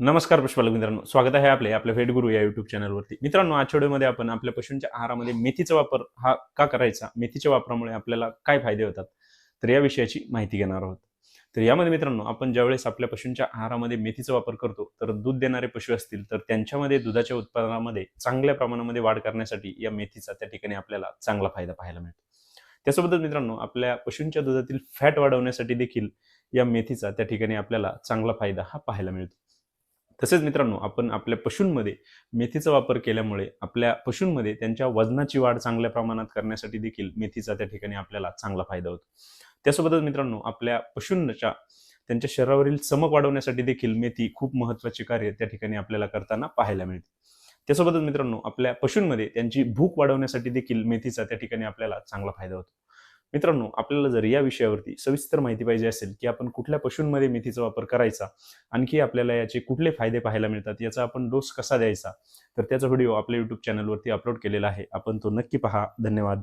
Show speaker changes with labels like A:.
A: नमस्कार पुष्पालक मित्रांनो. स्वागत आहे आपले आपल्या भेट गुरु या युट्यूब चॅनलवरती मित्रांनो आजच्या व्हिडिओमध्ये आपण आपल्या पशूंच्या आहारामध्ये मेथीचा वापर हा का करायचा? मेथीच्या वापरामुळे आपल्याला काय फायदे होतात? तर या विषयाची माहिती घेणार आहोत. तर यामध्ये मित्रांनो आपण ज्यावेळेस आपल्या पशूंच्या आहारामध्ये मेथीचा वापर करतो तर दूध देणारे पशु असतील तर त्यांच्यामध्ये दुधाच्या उत्पादनामध्ये चांगल्या प्रमाणामध्ये वाढ करण्यासाठी या मेथीचा त्या ठिकाणी आपल्याला चांगला फायदा पाहायला मिळतो. त्यासोबतच मित्रांनो आपल्या पशूंच्या दुधातील फॅट वाढवण्यासाठी देखील या मेथीचा त्या ठिकाणी आपल्याला चांगला फायदा हा पाहायला मिळतो. तसेच मित्रांनो आपण आपल्या पशूंमध्ये मेथीचा वापर केल्यामुळे आपल्या पशूंमध्ये त्यांच्या वजनाची वाढ चांगल्या प्रमाणात करण्यासाठी देखील मेथीचा त्या ठिकाणी आपल्याला चांगला फायदा होतो. त्यासोबतच मित्रांनो आपल्या पशूंच्या त्यांच्या शरीरावरील चमक वाढवण्यासाठी देखील मेथी खूप महत्त्वाचे कार्य त्या ठिकाणी आपल्याला करताना पाहायला मिळते. त्यासोबतच मित्रांनो आपल्या पशूंमध्ये त्यांची भूक वाढवण्यासाठी देखील मेथीचा त्या ठिकाणी आपल्याला चांगला फायदा होतो. मित्रांनो आपल्याला जर या विषयावरती सविस्तर माहिती पाहिजे असेल की आपण कुठल्या पशूंमध्ये मेथीचा वापर करायचा आणखी आपल्याला याचे कुठले फायदे पाहायला मिळतात याचा आपण डोस कसा द्यायचा तर त्याचा व्हिडिओ आपल्या युट्यूब चॅनलवरती अपलोड केलेला आहे. आपण तो नक्की पहा. धन्यवाद.